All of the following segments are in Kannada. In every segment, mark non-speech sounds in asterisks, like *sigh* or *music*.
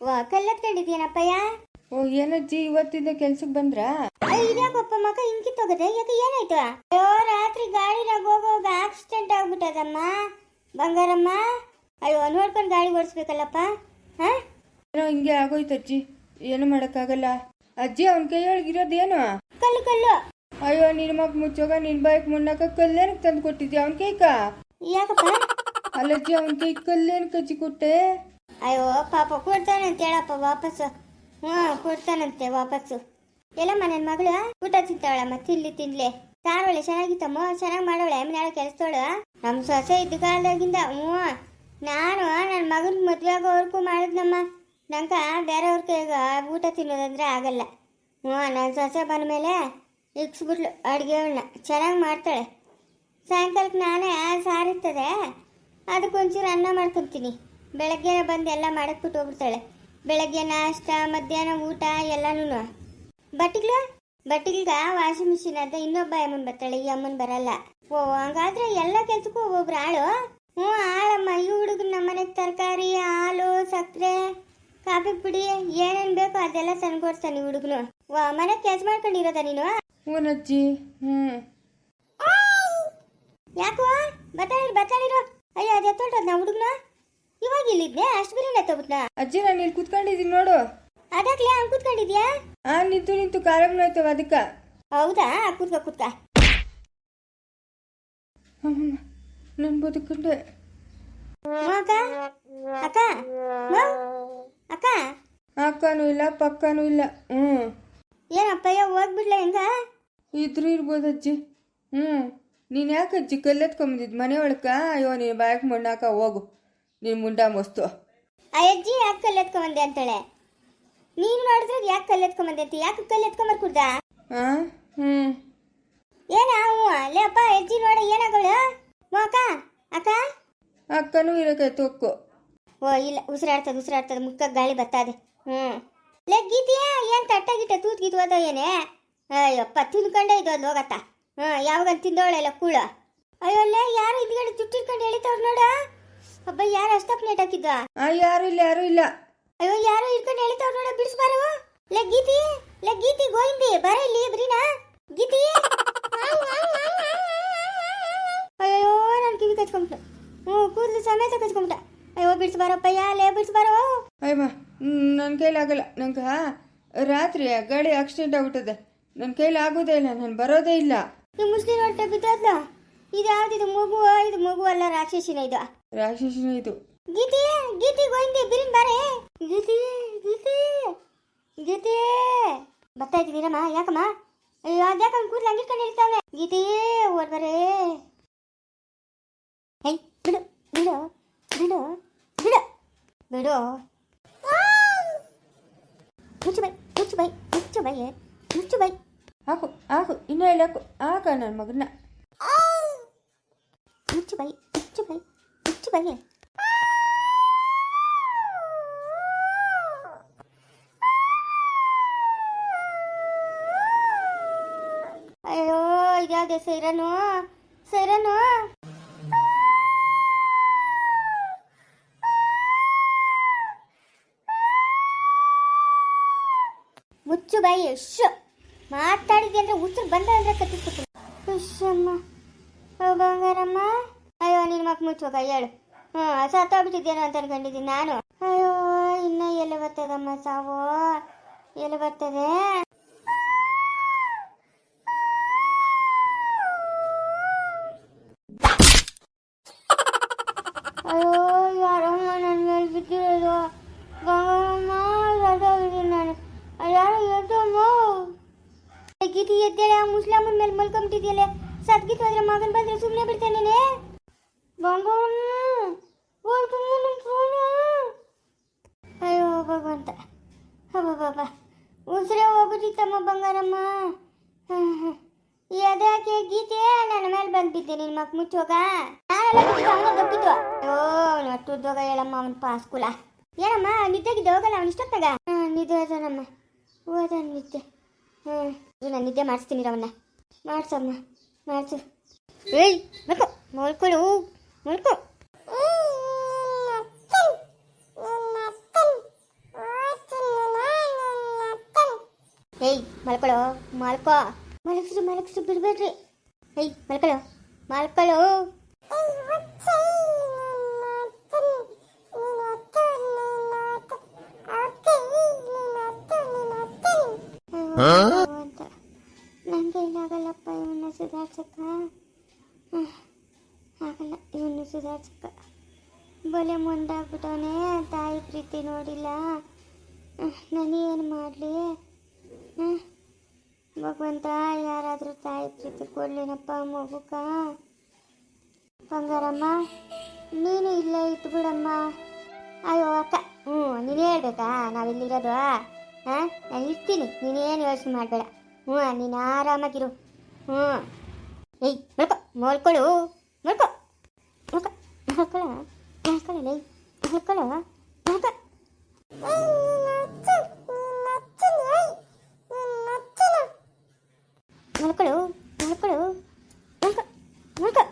ವಾ ಕಲ್ಲತ್ಕೊಂಡಿದ್ಯೇನಪ್ಪಯ್ಯ ಓ ಏನಜ್ಜಿ ಇವತ್ತಿಂದ ಕೆಲ್ಸಕ್ಕೆ ಬಂದ್ರಾ? ಇದ್ಯಾಕಪ್ಪ ಮಗ ಹಿಂಗಿ ತಗದೆ ಯಾಕೆ ಏನಾಯ್ತು? ಅಯ್ಯೋ ರಾತ್ರಿ ಗಾಡಿನಾಗ ಹೋಗೋವಾಗ ಆಕ್ಸಿಡೆಂಟ್ ಆಗ್ಬಿಟ್ಟದಮ್ಮ. ಬಂಗಾರಮ್ಮ ಅಯ್ಯೋ ನೋಡ್ಕೊಂಡು ಗಾಡಿ ಓಡಿಸ್ಬೇಕಲ್ಲಪ್ಪ ಹಾ? ಏನೋ ಹಿಂಗೆ ಆಗೋಯ್ತು ಅಜ್ಜಿ ಏನು ಮಾಡೋಕ್ಕಾಗಲ್ಲ. ಅಜ್ಜಿ ಅವನ ಕೈಯೊಳಗಿರೋದೇನು ಕಲ್ಲು ಕಲ್ಲು. ಅಯ್ಯೋ ನಿನ್ನ ಮಗ ಮುಚ್ಚೋಗ ನಿನ್ ಬೈಕ್ ಮುನ್ನಕ ಕಲ್ಲೇನಕ್ಕೆ ತಂದು ಕೊಟ್ಟಿದ್ಯಾ ಅವನ ಕೈಕ? ಯಾಕಪ್ಪ? ಅಲ್ಲಜ್ಜಿ ಅವನ ಕೈ ಕಲ್ಲೇನು ಕಚ್ಚಿ ಕೊಟ್ಟೆ? ಅಯ್ಯೋ, ಪಾಪ ಕೊಡ್ತಾನಂತೆ ಹೇಳಪ್ಪ ವಾಪಸ್ಸು. ಹ್ಞೂ, ಕೊಡ್ತಾನಂತೆ ವಾಪಸ್ಸು. ಎಲ್ಲ ನನ್ನ ಮಗಳು, ಊಟ ತಿಂತಾವಳಮ್ಮ? ತಿನ್ಲಿ, ತಿನ್ಲೆ. ತಾರವಳೆ ಚೆನ್ನಾಗಿತ್ತಮ್ಮ ಚೆನ್ನಾಗಿ ಮಾಡೋಳೆ ನಾಳೆ ಕೆಲಸದೋಳು ನಮ್ಮ ಸೊಸೆ ಇದ್ದ ಕಾಲದಾಗಿಂದ, ಹ್ಞೂ. ನಾನು ನನ್ನ ಮಗನ ಮದುವೆ ಆಗೋವರೆಗೂ ಮಾಡಿದ್ನಮ್ಮ. ನಂಗೆ ಬೇರೆಯವ್ರ ಕೈಗ ಊಟ ತಿನ್ನೋದಂದ್ರೆ ಆಗಲ್ಲ. ಹ್ಞೂ ನನ್ನ ಸೊಸೆ ಬಂದ ಮೇಲೆ ಇಕ್ಸ್ಬಿಟ್ಲು ಅಡುಗೆಗಳನ್ನ ಚೆನ್ನಾಗಿ ಮಾಡ್ತಾಳೆ. ಸಾಯಂಕಾಲಕ್ಕೆ ನಾನೇ ಸಾರಿರ್ತದೆ. ಅದಕ್ಕೊಂಚೂರು ಅನ್ನ ಮಾಡ್ಕೊತೀನಿ. ಬೆಳಗ್ಗೆ ಬಂದು ಎಲ್ಲ ಮಾಡಕ್ಬಿಟ್ಟು ಹೋಗ್ಬಿಡ್ತಾಳೆ. ಬೆಳಗ್ಗೆ ನಾಷ್ಟ ಮಧ್ಯಾಹ್ನ ಊಟ ಎಲ್ಲನೂ ಬಟ್ಟಿಗ್ಲ ಬಟ್ಟಿಗ್ಲಿಗ ವಾಷಿಂಗ್ ಮಿಷಿನ್ ಅಂತ ಇನ್ನೊಬ್ಬ ಅಮ್ಮನ್ ಬರ್ತಾಳೆ ಈ ಅಮ್ಮನ್ ಬರಲ್ಲ. ಓ ಹಂಗಾದ್ರೆ ಎಲ್ಲ ಕೆಲ್ಸಕ್ಕೂ ಒಬ್ಬೊಬ್ರು ಆಳು? ಹ್ಞೂ ಆಳಮ್ಮ ಈ ಹುಡುಗನ ನಮ್ಮನೆಗೆ ತರಕಾರಿ ಹಾಲು ಸಕ್ಕರೆ ಕಾಫಿ ಪುಡಿ ಏನೇನು ಬೇಕೋ ಅದೆಲ್ಲ ತಂದ್ಕೊಡ್ತಾನೆ ಹುಡುಗನು. ಓ ಮನೆ ಕೆಲಸ ಮಾಡ್ಕೊಂಡಿರೋದ ನೀನು? ಹ್ಞೂನಜ್ಜಿ ಹ್ಞೂ. ಯಾಕೋ? ಬತ್ತಾಳಿರು ಬತ್ತಾಳಿರು ಅಯ್ಯೋ ಅದು ನಾ ಹುಡುಗನ? ಇವಾಗ ಇಲ್ಲಿದ್ದೆ ಅಷ್ಟು ಬಿರಿನ ಎತ್ತೋಗ್ಬಿಟ್ನ ಅಜ್ಜಿ ನಾನು ಇಲ್ಲಿ ಕುತ್ಕೊಂಡಿದ್ದೀನಿ ನೋಡು. ಅದಾಗ್ಲೇ ಹಂಗ್ ಕೂತ್ಕೊಂಡಿದ್ಯಾ? ಆ ನಿಂತು ನಿಂತು ಕಾಲಮ್ನ ಆಯ್ತವ ಅದಕ್ಕ. ಹೌದಾ? ಕೂತ್ಕ ಕೂತ್ಕ. ಅಮ್ಮಮ್ಮ ನಾನು ಬದುಕೊಂಡೆ. ಅಕ್ಕ? ಅಕ್ಕ? ಅಕ್ಕ? ಅಕ್ಕನೂ ಇಲ್ಲ ಪಕ್ಕನೂ ಇಲ್ಲ. ಹ್ಞೂ. ಏನಪ್ಪಯ್ಯ ಹೋಗ್ಬಿಡ್ಲ ಹೆಂಗ? ಇದ್ರೂ ಇರ್ಬೋದು ಅಜ್ಜಿ. ಹ್ಞೂ. ನೀನು ಯಾಕೆ ಅಜ್ಜಿ ಕಲ್ಲೆತ್ಕೊಂಬಂದಿದ್ದು ಮನೆ ಒಳಕ? ಅಯ್ಯೋ ನೀನು ಬಾಯಕ್ ಮಣ್ಣಾಕ ಹೋಗು. ನೀನು ಮುಂಡ ಮೋಸ್ತು. ಆ ಅಜ್ಜಿ ಯಾಕೆ ಕಲ್ಲು ಎತ್ಕೊಂಬಂದೆ ಅಂತಾಳೆ? ನೀನು ಮಾಡಿದ್ರೆ ಯಾಕೆ ಕಲ್ಲು ಎತ್ಕೊಂಬಂದೆ ಅಂತ ಯಾಕೆ ಕಲ್ಲು ಎತ್ಕೊಂಬರ್ ಕುಡ್ದ ಹಾಂ ಹ್ಞೂ ಏನ ಹ್ಞೂ ಲೇ ಅಪ್ಪ ಅಜ್ಜಿ ನೋಡ ಏನಾಗಳು? ಹ್ಞೂ ಅಕ್ಕ ಅಕ್ಕ? ಅಕ್ಕನೂ ಇರೋಕೆ ತೊಕ್ಕು. ಓ ಇಲ್ಲ ಉಸಿರಾಡ್ತದ ಉಸಿರಾಡ್ತದ ಮುಕ್ಕ ಗಾಳಿ ಬರ್ತದೆ ಹ್ಞೂ ಲೇ ಗೀತಿಯಾ ಏನು ತಟ್ಟ ಗಿಟ್ಟ ತೂತ್ ಗೀತ ಏನೇ? ಅಯ್ಯಪ್ಪ ತಿನ್ಕೊಂಡೆ ಇದು ಅದು ಹೋಗತ್ತ? ಹ್ಞೂ ಯಾವಾಗ ತಿಂದವಳೆಲ್ಲ ಕೂಳ. ಅಯ್ಯೋ ಲೇ ಯಾರು ಇದ್ಗಡೆ ಜುಟ್ಟಿಟ್ಕೊಂಡು ಎಳಿತವ್ರು ನೋಡ. ಅಬ್ಬ ಯಾರು ಅಷ್ಟಕ್ಕೆ ಲೇಟ್ ಹಾಕಿದ್ದ? ಆ ಯಾರು ಇಲ್ಲ ಯಾರು ಇಲ್ಲ. ಅಯ್ಯೋ ಯಾರು ಇಟ್ಕೊಂಡು ಹೇಳ್ತಾವ್ ನೋಡ ಬಿಡಿಸ್ಬಾರವ ಲೇ ಗೀತಿ ಲೇ ಗೀತಿ ಗೋಯಿಂದಿ ಬರ ಇಲ್ಲಿ ಬ್ರೀನಾ. ಗೀತಿ. ಅಯ್ಯೋ ನಾನು ಕಿವಿ ಕಚ್ಕೊಂಬಿಟ್ಟ ಹ್ಞೂ ಕೂದಲು ಸಮೇತ ಕಚ್ಕೊಂಬಿಟ್ಟ ಅಯ್ಯೋ ಬಿಡಿಸ್ಬಾರಪ್ಪಯ್ಯ ಲೇ ಬಿಡಿಸ್ಬಾರೋ ಅಯ್ಯಮ್ಮ ನನ್ನ ಕೈಲಾಗಲ್ಲ ನಂಗೆ ರಾತ್ರಿ ಗಾಡಿ ಆಕ್ಸಿಡೆಂಟ್ ಆಗ್ಬಿಟ್ಟದೆ. ನನ್ನ ಕೈಲಿ ಆಗೋದೇ ಇಲ್ಲ ನಾನು ಬರೋದೇ ಇಲ್ಲ. ಈ ಮುಸ್ಲಿಂ ಹೊಟ್ಟೆ ಬಿದ್ದಾದ್ಲ ಇದು ಯಾವ್ದಿದು ಮಗು? ಇದು ಮಗು ಅಲ್ಲ ರಾಕ್ಷಸಿನ ಇದು. ರಾಕ್ಷಸನೇ ಇದು. ಗೀತೆ ಗೀತೆ ಗೋಯಿಂದೆ ಬಿರಿನ್ ಬಾರೆ. ಗೀತೆ ಗೀತೆ ಗೀತೆ. ಬರ್ತಾ ಇದ್ದೀನಮ್ಮ ಯಾಕಮ್ಮ? ಅಯ್ಯೋ ಅದ್ಯಾಕಮ್ಮ ಕೂದಲು ಹಂಗಿಟ್ಕೊಂಡು ಇರ್ತಾವೆ ಗೀತೆ ಓಡ್ ಬರೆ. ಹೇ ಬಿಡು ಬಿಡು ಬಿಡು ಬಿಡು. ಬಿಡು. ಮುಚ್ಚು ಬೈ ಮುಚ್ಚು ಬೈ ಮುಚ್ಚು ಬೈ ಮುಚ್ಚು ಬೈ ಹಾಕು ಹಾಕು ಇನ್ನೂ ಇಲ್ಲ ಹಾಕು? ಹಾಕ ನನ್ನ ಮಗನ. ಮುಚ್ಚು ಬೈ ಮುಚ್ಚು ಬೈ ಬೈ ಅಯ್ಯೋ, ಇದ್ಯಾವ್ದೆ ಸೈರನು? ಸೈರನು? ಮುಚ್ಚು ಬಾಯಿ ಎಷ್ಟು ಮಾತಾಡಿದ್ದೆ ಅಂದ್ರೆ ಉಸಿರು ಬಂದ ಅಂದ್ರೆ ಕತ್ತಿಸ್ಬಿಟ್ಟು ಅಮ್ಮ. ಬಂಗಾರಮ್ಮ ಅಯ್ಯೋ ನಿನ್ನ ಮಕ್ ಮುಚ್ಚುವಾಗ ಹೇಳು. ಹ್ಞೂ ಸತ್ತೋಗ್ಬಿಟ್ಟಿದ್ದೇನೋ ಅಂತ ಅನ್ಕೊಂಡಿದ್ದೀನಿ ನಾನು. ಅಯ್ಯೋ, ಇನ್ನ ಎಲ್ಲಿ ಬರ್ತದಮ್ಮ ಸಾವು? ಎಲ್ಲಿ ಬರ್ತದೆ? ಅಯ್ಯೋ ಯಾರಮ್ಮ ನನ್ನ ಮೇಲೆ ಬಿದ್ದಿರೋದು. ಗಂಗಮ್ಮ ಸತ್ತೋಗಿದ್ದೀನಿ ನಾನು. ಯಾರು ಎದ್ದಮ್ಮ. ಗೀತಿ, ಎದ್ದೇಳೆ, ಆ ಮುಸ್ಲಾಮನ್ ಮೇಲೆ ಮಲ್ಕೊಂಬಿಟ್ಟಿದ್ಯಲ್ಲ? ಸದ್ಗೀತು ಹೋದ್ರೆ ಮಗನ್ ಬಂದ್ರೆ ಸುಮ್ಮನೆ ಬಿಡ್ತೇನೆ ಬಂಗಾರಮ್ಮ ಓಡ್ಕೊಂಡ್ ನನ್ ಫೋನು. ಅಯ್ಯೋ ಭಗವಂತ ಬಾಬಾ ಉಸಿರೇ ಹೋಗ್ಬಿಟ್ಟಿತ್ತಮ್ಮ ಬಂಗಾರಮ್ಮ. ಎದಾಕೆ ಗೀತೆ ನನ್ನ ಮೇಲೆ ಬಂದ್ಬಿದ್ದೆ ನಿನ್ನ ಮಕ್ ಮುಚ್ಚೋಗ? ನಾನೆಲ್ಲ ಗಪ್ಪಿದ್ದು ಅಯ್ಯೋ ಅವನು ಅಟ್ಟುದ್ದೋಗ ಹೇಳಮ್ಮ, ಅವನ ಪಾಸ್ಕುಲ ಏನಮ್ಮ, ನಿದ್ದೆಗಿದ್ದ ಹೋಗಲ್ಲ ಅವನು ಇಷ್ಟೊತ್ತಾಗ? ಹಾಂ, ನಿದ್ದೆ ಹೋದನಮ್ಮ. ಓದ ನಿದ್ದೆ. ಹ್ಞೂ ನಾನು ನಿದ್ದೆ ಮಾಡಿಸ್ತೀನಿ ಅವನ್ನ ಮಾಡ್ಸಮ್ಮ, ಮಾಡ್ಸು. ಏಯ್, ಮಲ್ಕೊ ಮಲ್ಕೊಳ್ಳು ಮಲ್ಕೊ. ಮಲ್ಕೊಳ್ಳೋ, ಮಲ್ಕೋ. ಮಲಗಿಸ್ರಿ ಮಲಗಿಸ್ರಿ, ಬಿಡ್ಬೇಡ್ರಿ. ಏಯ್, ಮಲ್ಕೊಳ್ಳೋ ಮಲ್ಕೊಳ್ಳೋ. ನನಗೆ ಇದಾಗಲ್ಲಪ್ಪ ಇವನ್ನ ಸುಧಾರ್ಸಕ್ಕ. ಆಗಲ್ಲ, ಇವನ್ನ ಸುಧಾರ್ಸಕ್ಕ. ಬಲೆ ಮುಂದಾಗ್ಬಿಟ್ಟವನೇ, ತಾಯಿ ಪ್ರೀತಿ ನೋಡಿಲ್ಲ. ನಾನೇನು ಮಾಡಲಿ? ಭಗವಂತ ಯಾರಾದರೂ ತಾಯಿ ಪ್ರೀತಿ ಕೊಡ್ಲಿನಪ್ಪ ಮಗುಕ. ಬಂಗಾರಮ್ಮ, ನೀನು ಇಲ್ಲೇ ಇತ್ತು ಬಿಡಮ್ಮ. ಅಯ್ಯೋ, ಅಕ್ಕ, ಹ್ಞೂ, ನೀನು ಹೇಳ್ಬೇಕಾ? ನಾವಿಲ್ಲಿರೋದು ಹಾಂ ನಾನು ಇರ್ತೀನಿ, ನೀನೇನು ಯೋಚನೆ ಮಾಡಬೇಡ. ಹ್ಞೂ, ನೀನು ಆರಾಮಾಗಿರು. ಹ್ಞೂ. ಏಯ್, ಮಲ್ಕೊ, ಮಲ್ಕೊಳು, ಮಲ್ಕೊ. ಮಲ್ಕೊ ಮಲ್ಕೊಳ್ಳೋ ಮಲ್ಕೊಳ್ಳೋ ಮಲ್ಕೊಳ್ಳೋ ಮಲ್ಕೊ. ಮಲ್ಕೊಳ್ಳು ಮಲ್ಕೊಳ್ಳು, ಮಲ್ಕೊ ಮಲ್ಕೊ.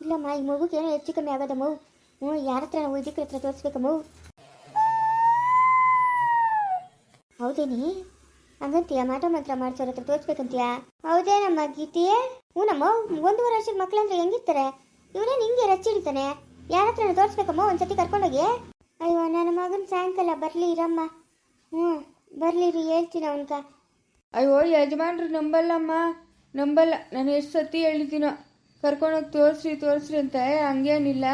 ಇಲ್ಲಮ್ಮ, ಈ ಮಗುಗೆ ಏನೋ ಹೆಚ್ಚು ಕಮ್ಮಿ ಆಗೋದ ಮಗು. ಹ್ಞೂ ಯಾರ ಹತ್ರ ವೈದ್ಯಕರ ಹತ್ರ ತೋರಿಸ್ಬೇಕಮ್ಮ ಹೌದೇನಿ? ಹಂಗಂತೀಯ ಮಾಟ ಮಾತ್ರ ಮಾಡ್ಸೋರ ಹತ್ರ ತೋರಿಸ್ಬೇಕಂತೀಯ ಗೀತೆಯೇ ಹ್ಞೂ ನಮ್ಮ ಒಂದೂವರೆ ವರ್ಷದ ಮಕ್ಕಳಂದ್ರೆ ಹೆಂಗಿರ್ತಾರೆ? ಇವನೇನು ಹಿಂಗೆ ರಚ್ಚಿಡ್ತಾನೆ ಯಾರ ಹತ್ರ ತೋರಿಸ್ಬೇಕಮ್ಮ ಒಂದ್ಸತಿ ಕರ್ಕೊಂಡೋಗಿ? ಅಯ್ಯೋ ನನ್ನ ಮಗನ ಸಾಯಂಕಾಲ ಬರಲಿ ಇರಮ್ಮ. ಹ್ಞೂ ಬರಲಿ ರೀ ಹೇಳ್ತೀನಿ ಅವನ್ಕ ಅಯ್ಯೋ ಯಜಮಾನ್ರು ನಂಬಲ್ಲಮ್ಮ. ನಂಬಲ್ಲ ನಾನು ಎಷ್ಟು ಸತಿ ಹೇಳಿದ್ದೀನೋ ಕರ್ಕೊಂಡೋಗಿ ತೋರಿಸ್ರಿ ತೋರಿಸ್ರಿ ಅಂತ ಹಂಗೇನಿಲ್ಲ.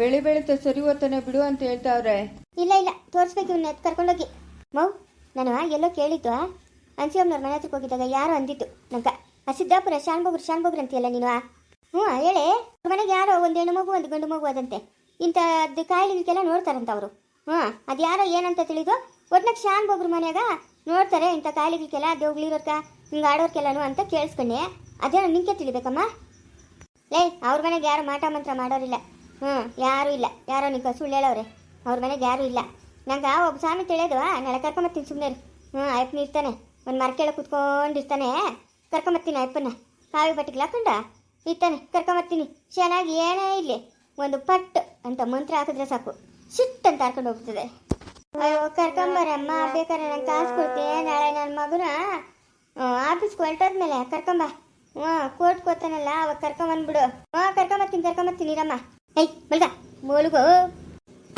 ಬೆಳೆ ಬೆಳೀತಾ ಸರಿ ಹೋಗ್ತಾನೆ ಬಿಡು ಅಂತ ಹೇಳ್ತಾವ್ರೆ. ಇಲ್ಲ ಇಲ್ಲ ತೋರಿಸ್ಬೇಕು ಇವನ್ನ ಕರ್ಕೊಂಡೋಗಿ. ಮೌ ನಾನು ಎಲ್ಲೋ ಕೇಳಿದ್ದು ಅನ್ಸಿಯಮ್ಮನವ್ರ ಮನೆ ಹತ್ರಕ್ಕೆ ಹೋಗಿದ್ದಾಗ ಯಾರು ಅಂದಿತ್ತು ನಂಗೆ. ಆ ಸಿದ್ದಾಪುರ, ಶಾನ್ಭೋಗ್ರು ಶಾನ್ಭೋಗ್ರು ಅಂತೀಯಲ್ಲ ನೀನು ಹ್ಞೂ ಹೇಳಿ. ಮನೆಗೆ ಯಾರೋ ಒಂದು ಹೆಣ್ಣು ಮಗು, ಒಂದು ಗಂಡು ಮಗು ಅದಂತೆ. ಇಂಥದ್ದು ಕಾಯಿಲೆಗಳಿಗೆಲ್ಲ ನೋಡ್ತಾರಂತ ಅವರು. ಹ್ಞೂ, ಅದು ಯಾರೋ ಏನಂತ ತಿಳಿದು ಒಟ್ನಾಗ ಶಾನ್ಬೋಗ್ರ ಮನೆಯಾಗ ನೋಡ್ತಾರೆ ಇಂಥ ಕಾಯಿಲೆಗಳಿಗೆಲ್ಲ. ದೇವ್ಗಳಿರೋರ್ಕ ಹಿಂಗೆ ಆಡೋರ್ಕೆಲ್ಲನು ಅಂತ ಕೇಳಿಸ್ಕೊಂಡೆ. ಅದೇನೋ ನಿಂಗೆ ತಿಳಿಬೇಕಮ್ಮ. ಲೇ, ಅವ್ರ ಮನೆಗೆ ಯಾರು ಮಾಟ ಮಂತ್ರ ಮಾಡೋರಿಲ್ಲ. ಹ್ಞೂ, ಯಾರೂ ಇಲ್ಲ. ಯಾರೋ ನಿಂಗೆ ಸುಳ್ಳು ಹೇಳೋರೆ ಅವ್ರ ಮನೆಗೆ ಯಾರೂ ಇಲ್ಲ. ನಂಗೆ ಒಬ್ಬ ಸ್ವಾಮಿ ತಿಳಿಯೋದು, ನಾಳೆ ಕರ್ಕೊಂಬತ್ತೀನಿ ಸುಮ್ಮನೆ ಹ್ಞೂ, ಅಯ್ಯಪ್ಪನ ಇರ್ತಾನೆ. ಒಂದು ಮರಕೆಳ ಕುತ್ಕೊಂಡಿರ್ತಾನೆ ಕರ್ಕೊಂಬತ್ತೀನಿ ಅಯ್ಯಪ್ಪನ ಕಾವಿ ಬಟ್ಟಿಗೆ ಹಾಕೊಂಡ? ಇರ್ತಾನೆ ಕರ್ಕೊಂಬತ್ತೀನಿ ಚೆನ್ನಾಗಿ ಏನೇ ಇಲ್ಲಿ ಒಂದು ಪಟ್ಟು ಅಂತ ಮಂತ್ರ ಹಾಕಿದ್ರೆ ಸಾಕು. ಸಿಟ್ ಅಂತ ಹಾಕೊಂಡು ಹೋಗ್ತದೆ. ಅಯ್ಯೋ ಕರ್ಕೊಂಬರಮ್ಮ ಬೇಕಾದ್ರೆ ನಾನು ಕಾಸು ಕೊಡ್ತೀನಿ ನಾಳೆ ನನ್ನ ಮಗನ ಆಫೀಸ್ಗೆ ಹೊರಟೋದ್ಮೇಲೆ ಕರ್ಕೊಂಬ ಹ್ಞೂ, ಕೋರ್ಟ್ ಕೋತಾನಲ್ಲ ಅವಾಗ ಕರ್ಕೊಂಬಂದ್ಬಿಡು ಹ್ಞೂ ಕರ್ಕೊಂಬತ್ತೀನಿ ಕರ್ಕೊಂಬತ್ತೀನಿ ಇರಮ್ಮ. ಏಯ್, ಮಲ್ಗ. ಮೂಳುಗು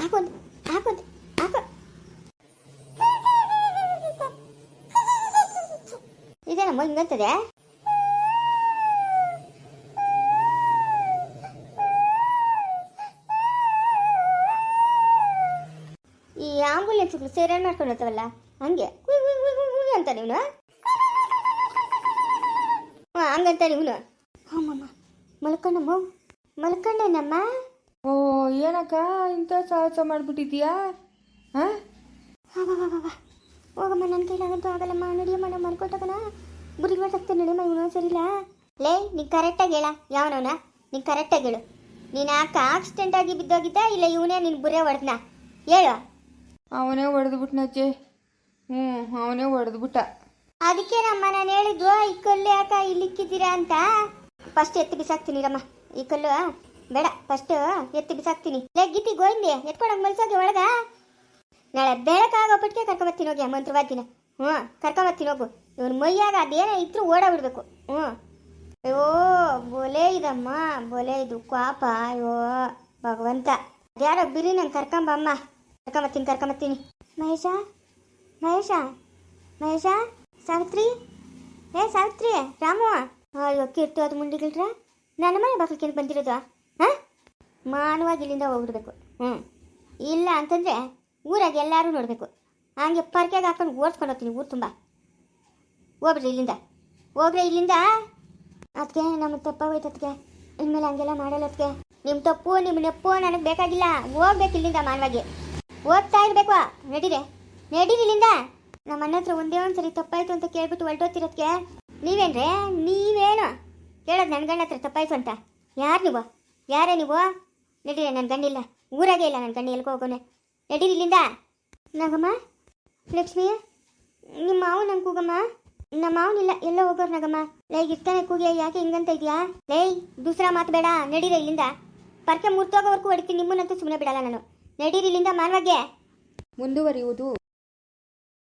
ಹಾಕೊಂದು ಹಾಕೊಂದು ಹಾಕೋ *laughs* ಇದೇನಮ್ಮ ಹಿಂಗಂತದೆ ಈ ಆಂಬುಲೆನ್ಸ್ಗಳು ಸೇರಿಯಲ್ ಮಾಡ್ಕೊಂಡು ಹೋಗ್ತಾವಲ್ಲ ಹಂಗೆ ಹುಯ್ ಹುಯ್ ಹುಯ್ ಹುಯ್ ಹುಯ್ ಅಂತ ನೀನು ಹಾಂ ಹಂಗಂತ ನೀನು ಅಮ್ಮಮ್ಮ. ಮಲ್ಕೊಂಡಮ್ಮ ಮಲ್ಕೊಂಡೇನಮ್ಮ ಓ ಏನಕ್ಕ ಇಂಥ ಸಾಹಸ ಮಾಡಿಬಿಟ್ಟಿದ್ಯಾ ಹಾಂ? ಹೋಗಮ್ಮ ನನ್ನ ಕೈಲಾಗಂತೂ ಆಗಲ್ಲಮ್ಮ. ನಡಿಯಮ್ಮ ನಾವು ಮಲ್ಕೊಟ್ಟಕನ ಗುರಿಗೆ ಮಾಡ್ತಾನೆ ನಡಿಯಮ್ಮ ಇವನು ಸರಿಲ್ಲ ಲೇ ನೀನು ಕರೆಕ್ಟಾಗಿ ಹೇಳ. ಯಾವನವನ? ನೀನು ಕರೆಕ್ಟಾಗಿ ಹೇಳು. ನೀನು ಯಾಕ ಆಕ್ಸಿಡೆಂಟ್ ಆಗಿ ಬಿದ್ದೋಗಿದ್ದ ಇಲ್ಲ ಇವನೇ ನಿನ್ನ ಬುರೆ ಹೊಡೆದ್ನ ಹೇಳು. ಅವನೇ ಹೊಡೆದ್ಬಿಟ್ನಜ್ಜೆ ಹ್ಞೂ ಅವನೇ ಹೊಡೆದ್ಬಿಟ್ಟ ಅದಕ್ಕೆ ನಮ್ಮ ನಾನು ಹೇಳಿದ್ವು ಈ ಕಲ್ಲು ಯಾಕ ಇಲ್ಲಿಕ್ಕಿದ್ದೀರಾ ಅಂತ? ಫಸ್ಟ್ ಎತ್ತು ಬಿಸಾಕ್ತೀನಿ ರಮ್ಮ. ಈ ಕಲ್ಲು ಬೇಡ ಫಸ್ಟ್ ಎತ್ತು ಬಿಸಾಕ್ತೀನಿ. ಲೇ ಗೀತಿ ಗೋವಿಂದಿ ಎತ್ಕೊಂಡೋಗಿ ಮಲ್ಸೋಗಿ ಒಳಗ? ನಾಳೆ ಬೆಳಕಾಗೋಪಟ್ಟಿಗೆ ಪಟ್ಟಿಗೆ ಹೋಗಿ ಹೋಗಿ ಮಂತ್ರವಾದಿನ ಹ್ಞೂ ಕರ್ಕೊಂಬರ್ತೀನಿ ಹೋಗು. ಇವ್ನ ಮೈಯಾಗ ಅದೇನೇ ಇದ್ರೂ ಓಡಾಬಿಡ್ಬೇಕು ಹ್ಞೂ. ಅಯ್ಯೋ, ಬೊಲೆ ಇದಮ್ಮ, ಬೋಲೆ ಇದು ಕ್ವಾಪ, ಅಯ್ಯೋ, ಭಗವಂತ. ಅದ್ಯಾರೋ ಬಿರಿ ನಂಗೆ ಕರ್ಕೊಂಬಮ್ಮ ಕರ್ಕೊಂಬತ್ತೀನಿ ಕರ್ಕೊಂಬತ್ತೀನಿ. ಮಹೇಶ ಮಹೇಶ ಮಹೇಶ, ಸಾವಿತ್ರಿ. ಏ, ಸಾವಿತ್ರಿ, ರಾಮು. ಅಯ್ಯೋ ಕೀರ್ತಿ ಅದು ಮುಂಡಿಗಿಲ್ರ ನನ್ನ ಮನೆ ಬಾಗಿಲಿಗೆ ಬಂದಿರೋದು? ಹಾಂ? ಮಾನವಾಗಿ ಇಲ್ಲಿಂದ ಹೋಗ್ಬಿಡ್ಬೇಕು. ಹ್ಞೂ. ಇಲ್ಲ ಅಂತಂದರೆ ಊರಾಗ ಎಲ್ಲರೂ ನೋಡಬೇಕು. ಹಂಗೆ ಪರ್ಕೆಗೆ ಹಾಕೊಂಡು ಓಡಿಸ್ಕೊಂಡು ಹೋಗ್ತೀನಿ ಊರು ತುಂಬ. ಹೋಗ್ಬಿಡ್ರಿ ಇಲ್ಲಿಂದ. ಹೋಗ್ರಿ ಇಲ್ಲಿಂದ. ಅದಕ್ಕೆ ನಮ್ಮ ತಪ್ಪ ಹೋಯ್ತು ಅದಕ್ಕೆ ಇನ್ಮೇಲೆ ಹಂಗೆಲ್ಲ ಮಾಡಲ್ಲ ಅದಕ್ಕೆ ನಿಮ್ಮ ತಪ್ಪು ನಿಮ್ಮ ನೆಪ್ಪು ನನಗೆ ಬೇಕಾಗಿಲ್ಲ. ಹೋಗ್ಬೇಕು ಇಲ್ಲಿಂದ ಮಾನವಾಗಿ. ಓದ್ತಾ ಇರಬೇಕು. ನಡೀರಿ. ನಡೀರಿ ಇಲ್ಲಿಂದ. ನಮ್ಮ ಅಣ್ಣ ಹತ್ರ ಒಂದೇ ಒಂದು ಸರಿ ತಪ್ಪಾಯ್ತು ಅಂತ ಕೇಳ್ಬಿಟ್ಟು ಹೊರಟೋತಿರೋದಕ್ಕೆ ನೀವೇನ್ರೇ? ನೀವೇನು? ಕೇಳೋದು ನನ್ನ ಗಂಡ ಹತ್ರ ತಪ್ಪಾಯ್ತು ಅಂತ. ಯಾರು ನೀವು? ಯಾರೇ ನೀವು? ನಡೀರಿ ನನ್ನ ಗಂಡಿಲ್ಲ. ಊರಾಗೆ ಇಲ್ಲ ನನ್ನ ಗಂಡ, ಎಲ್ಕೋ ಹೋಗೋನೆ. ನಡೀರಿ ಇಲ್ಲಿಂದ. ನಾಗಮ್ಮ, ಲಕ್ಷ್ಮಿ, ನಿಮ್ಮ ಮಾವು ನಂಗೆ ಕೂಗಮ್ಮ. ನಮ್ಮ ಮಾವನಿಲ್ಲ ಎಲ್ಲ ಹೋಗೋರು ನಗಮ್ಮ. ಲೈ, ಇರ್ತಾನೆ ಕೂಗಿ ಯಾಕೆ ಹಿಂಗಂತ ಇದೆಯಾ? ಲೈ, ದೂಸರಾ ಮಾತು ಬೇಡ, ನಡೀರ ಇಲ್ಲಿಂದ. ಪರ್ಕೆ ಮುರ್ತೋಗೋವರೆಗೂ ಹೊಡಿತೀನಿ, ನಿಮ್ಮನ್ನಂತೂ ಸುಮ್ಮನೆ ಬಿಡಲ್ಲ ನಾನು. ನಡೀರಿ ಇಲ್ಲಿಂದ ಮಾನವಾಗೆ ಮುಂದುವರಿಯುವುದು